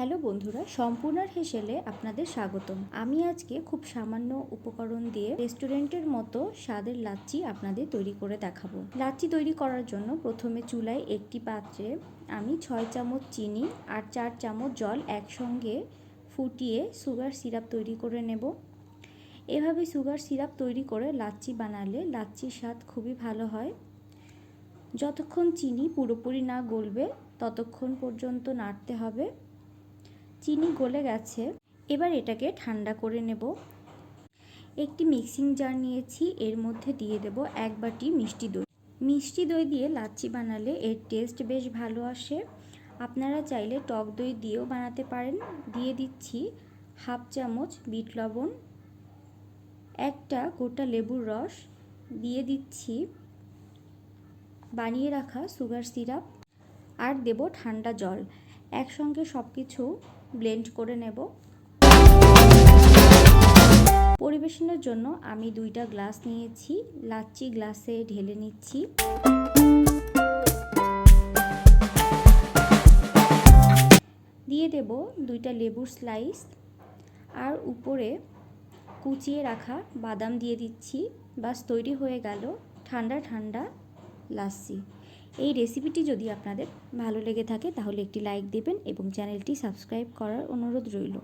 Hello বন্ধুরা, সম্পূর্ণার হেসেলে আপনাদের স্বাগতম। আমি আজকে খুব সামান্য উপকরণ দিয়ে রেস্টুরেন্টের মতো স্বাদের লাচ্ছি আপনাদের তৈরি করে দেখাবো। লাচ্ছি তৈরি করার জন্য প্রথমে চুলায় একটি পাত্রে আমি ছয় চামচ চিনি আর চার চামচ জল একসঙ্গে ফুটিয়ে সুগার সিরাপ তৈরি করে নেব। এভাবে সুগার সিরাপ তৈরি করে লাচ্ছি বানালে লাচ্ছির স্বাদ খুবই ভালো হয়। যতক্ষণ চিনি পুরোপুরি না গলবে, ততক্ষণ পর্যন্ত নাড়তে হবে। চিনি গলে গেছে, এবার এটাকে ঠান্ডা করে নেব। একটি মিক্সিং জার নিয়েছি, এর মধ্যে দিয়ে দেব এক বাটি মিষ্টি দই। মিষ্টি দই দিয়ে লাচ্ছি বানালে এর টেস্ট বেশ ভালো আসে। আপনারা চাইলে টক দই দিয়েও বানাতে পারেন। দিয়ে দিচ্ছি হাফ চামচ বিট লবণ, একটা গোটা লেবুর রস, দিয়ে দিচ্ছি বানিয়ে রাখা সুগার সিরাপ, আর দেব ঠান্ডা জল। একসঙ্গে সব কিছু ব্লেন্ড করে নেব। পরিবেশনের জন্য আমি দুইটা গ্লাস নিয়েছি লাচ্ছি গ্লাসে ঢেলে নিচ্ছি। দিয়ে দেব দুইটা লেবুর স্লাইস। আর উপরে কুচিয়ে রাখা বাদাম দিয়ে দিচ্ছি। বাস তৈরি হয়ে গেল ঠান্ডা ঠান্ডা লাচ্ছি এই রেসিপিটি যদি আপনাদের ভালো লেগে থাকে, তাহলে একটি লাইক দেবেন এবং চ্যানেলটি সাবস্ক্রাইব করার অনুরোধ রইল।